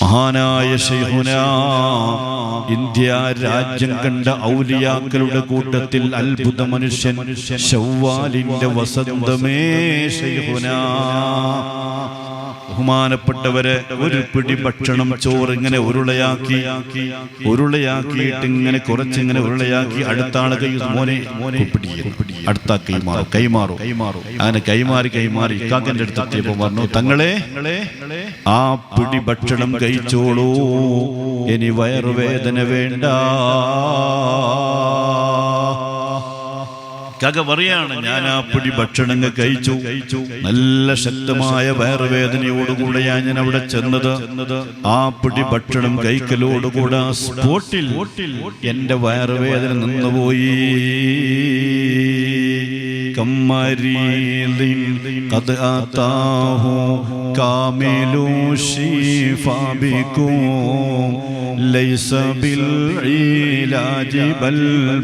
മഹാനായ ശൈഹുന ഇന്ത്യ രാജ്യം കണ്ട ഔലിയാക്കളുടെ കൂട്ടത്തിൽ അത്ഭുത മനുഷ്യൻ ശൗവാലിന്റെ വസന്തമേ ശൈഹുന. ബഹുമാനപ്പെട്ടവരെ ഒരു പിടി ഭക്ഷണം ചോറ് ഇങ്ങനെ ഉരുളയാക്കി ഉരുളയാക്കിയിട്ട് ഇങ്ങനെ കുറച്ചിങ്ങനെ ഉരുളയാക്കി അടുത്ത ആളെ കൈ മോനെ മോനെ അടുത്ത കൈമാറും കൈമാറും. കൈമാറും. അങ്ങനെ കൈമാറി കൈമാറി ഇക്കാക്കന്റെ അടുത്ത് എത്തിയപ്പോ പറഞ്ഞു തങ്ങളെ ആ പിടി ഭക്ഷണം കഴിച്ചോളൂ. ഇനി വയറുവേദന വേണ്ട. കക പറയാണ് ഞാൻ ആ പിടി ഭക്ഷണങ്ങൾ കഴിച്ചു. നല്ല ശക്തമായ വയറുവേദനയോടുകൂടെ ഞാൻ അവിടെ ചെന്നത്. ആ പിടി ഭക്ഷണം കഴിക്കലോടുകൂടെ സ്പോട്ടിൽ എന്റെ വയറുവേദന നിന്നുപോയി. كمريض قد أتاه كامل الشفاء بكم ليس بالعلاج بل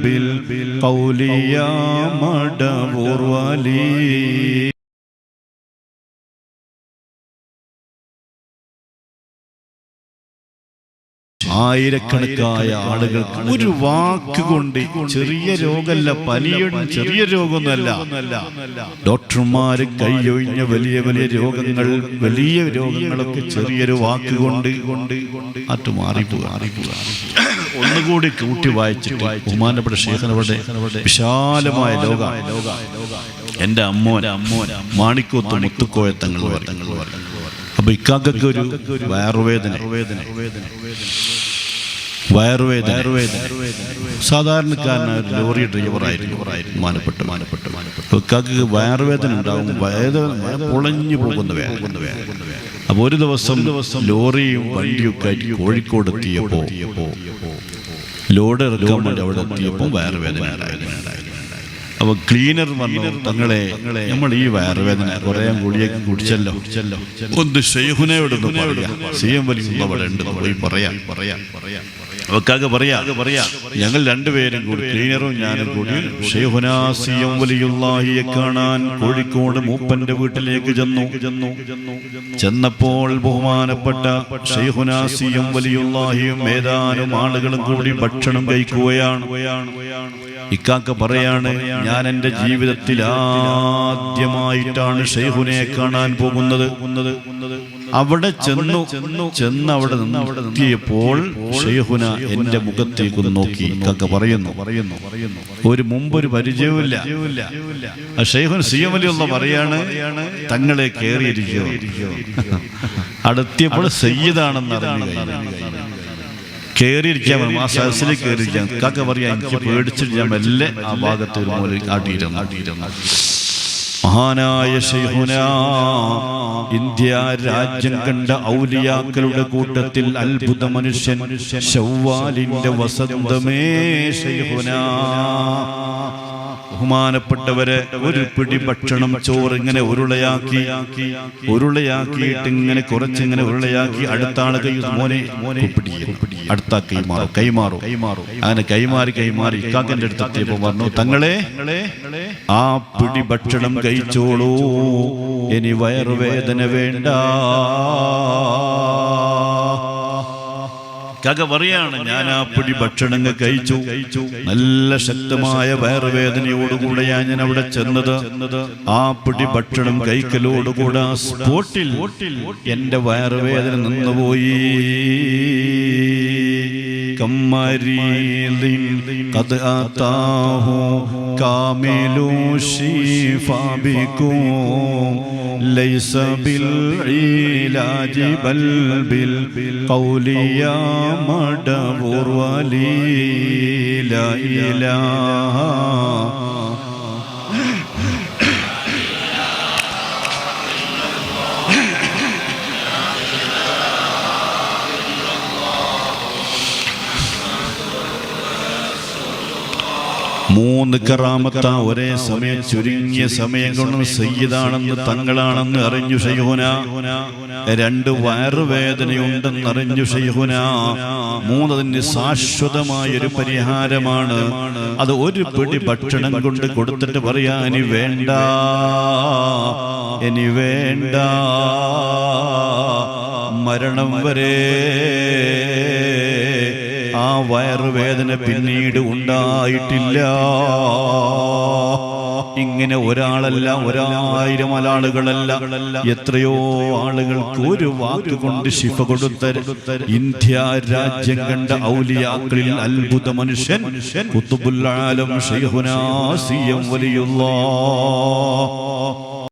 بالقول يا مدبر ولي ആയിരക്കണക്കായ ആളുകൾക്ക് ഒരു വാക്ക് കൊണ്ട് ചെറിയ രോഗമല്ല പനിയുടെ ചെറിയ രോഗമൊന്നുമല്ല. ഡോക്ടർമാര് കൈയൊഴിഞ്ഞ വലിയ വലിയ രോഗങ്ങൾ വലിയ രോഗങ്ങളൊക്കെ ചെറിയൊരു വാക്ക് കൊണ്ട് കൊണ്ട് അത് മാറിപ്പോവുക ഒന്നുകൂടി കൂട്ടി വായിച്ചിട്ട് ബഹുമാനപ്പെട്ട ശേഖരവിടെ വിശാലമായ ലോക. എന്റെ അമ്മോൻ അമ്മോൻ മാണിക്കോത്ത് മുത്തുക്കോയത്തങ്ങൾ തങ്ങൾ അപ്പൊ ഇക്കാക്കൊക്കെ ഒരു വയറുവേദന. വയറുവേദന. സാധാരണക്കാരനായ ലോറി ഡ്രൈവറായിരുന്നു മാനപ്പെട്ട് മാനപ്പെട്ട് മാനപ്പെട്ട് ഇക്കാക്ക് വയറുവേദന ഉണ്ടാവും. വേദന പൊളഞ്ഞു പോകുന്ന വേദന. അപ്പൊ ഒരു ദിവസം ദിവസം ലോറിയും വണ്ടിയും ആയിട്ട് കോഴിക്കോട് എത്തിയപ്പോ ലോഡ് ഇറക്കാൻ വേണ്ടി അവിടെ എത്തിയപ്പോൾ വയറുവേദന അപ്പൊ ക്ലീനർ വന്നു. തങ്ങളെ നമ്മൾ ഈ വയറുവേദന കുറെ ഗുളിയൊക്കെ കുടിച്ചല്ലോ. കുടിച്ചല്ലോ. ഒന്ന് ഷെയ്ഹുനയോടൊന്ന് വിടുന്നു സി എം വലിയ അവിടെ ഉണ്ട്. പോയി പറയാം. പറയാം. പറയാം. അവക്കാകെ പറയാ പറയാ. ഞങ്ങൾ രണ്ടുപേരും കൂടി ക്ലീനറും ഞാനും കൂടി ഷെയ്ഹുനാസിയം വലിയുള്ളാഹിയെ കാണാൻ കോഴിക്കോട് മൂപ്പന്റെ വീട്ടിലേക്ക് ചെന്നു. ചെന്നു. ചെന്നപ്പോൾ ബഹുമാനപ്പെട്ട ഷെയ്ഹുനാസിയും വലിയുള്ളാഹിയും ഏതാനും ആളുകളും കൂടി ഭക്ഷണം കഴിക്കുകയാണ്. ഇക്കാക്ക പറയാണ് ഞാൻ എന്റെ ജീവിതത്തിൽ ആദ്യമായിട്ടാണ് ഷെയ്ഹുനെ കാണാൻ പോകുന്നത്. അവിടെ ചെന്നു ചെന്ന് അവിടെ നിന്ന്. അവിടെ നിർത്തിയപ്പോൾ ഷെയ്ഹുന എന്റെ മുഖത്തേക്ക് നോക്കി. ഇക്കാക്ക പറയുന്നു. പറയുന്നു പറയുന്നു ഒരു മുമ്പൊരു പരിചയവുമില്ല. ആ ഷെയ്ഹുൻ സിയമലിയുള്ള പറയാണ് തങ്ങളെ കയറിയിരിക്കുക. അടുത്തിയപ്പോൾ സയ്യിദാണെന്ന് അറിഞ്ഞു കയറിയിരിക്കാൻ ആ സദസ്സിൽ കയറിയിരിക്കാൻ. കാക്ക പറയാ എനിക്ക് പേടിച്ചിട്ട് ഞാൻ മെല്ലെ ആ ഭാഗത്ത് ഒരു മൂലം കാട്ടിയിരുന്നു. മഹാനായ ശൈഹുന ഇന്ത്യ രാജ്യം കണ്ട ഔലിയാക്കളുടെ കൂട്ടത്തിൽ അത്ഭുത മനുഷ്യൻ ശൗവാലിന്റെ വസന്തമേ ശൈഹുന. ബഹുമാനപ്പെട്ടവരെ ഒരു പിടി ഭക്ഷണം ചോറ് ഇങ്ങനെ ഉരുളയാക്കി ഉരുളയാക്കിയിട്ട് ഇങ്ങനെ കുറച്ചിങ്ങനെ ഉരുളയാക്കി അടുത്ത മോനെ അടുത്ത കൈമാറും കൈമാറും കൈമാറും അങ്ങനെ കൈമാറി കൈമാറി ഇക്കാക്കന്റെ അടുത്ത് എത്തിയപ്പോ പറഞ്ഞു തങ്ങളെ ആ പിടി ഭക്ഷണം കഴിച്ചോളൂ. ഇനി വയറുവേദന വേണ്ട. കക പറയാണ് ഞാൻ ആ പിടി ഭക്ഷണങ്ങൾ കഴിച്ചു. നല്ല ശക്തമായ വയറുവേദനയോടുകൂടെ ഞാൻ അവിടെ ചെന്നത്. ആ പിടി ഭക്ഷണം കഴിക്കലോടുകൂടെ സ്പോട്ടിൽ എന്റെ വയറുവേദന നിന്നുപോയി. കമ്മരീലിൻ قد أتاه كامل الشفاء بكم ليس بالعلاج بل بالقول يا مدبر ولي لا إله മൂന്ന് കറാമത്ത ഒരേ സമയം ചുരുങ്ങിയ സമയം കൊണ്ട് സയ്യിദാണെന്ന് തങ്ങളാണെന്ന് അറിഞ്ഞു ഷയ്ഹുന. രണ്ട് വയറുവേദനയുണ്ടെന്ന് അറിഞ്ഞു ഷയ്ഹുന. മൂന്നതിന് ശാശ്വതമായ ഒരു പരിഹാരമാണ്. അത് ഒരു പിടി ഭക്ഷണം കൊണ്ട് കൊടുത്തിട്ട് പറയാ ഇനി വേണ്ട ഇനി വേണ്ട. മരണം വരെ ആ വയറുവേദന പിന്നീട് ഉണ്ടായിട്ടില്ല. ഇങ്ങനെ ഒരാളല്ല ഒരായിരം ആളുകളല്ല. എത്രയോ ആളുകൾക്ക് ഒരു വാക്ക് കൊണ്ട് ശിഫ കൊടുത്ത ഇന്ത്യ രാജ്യം കണ്ട ഔലിയാക്കളിൽ അത്ഭുത മനുഷ്യൻ കുത്തുബുല്ലാലം എം വലിയുള്ള.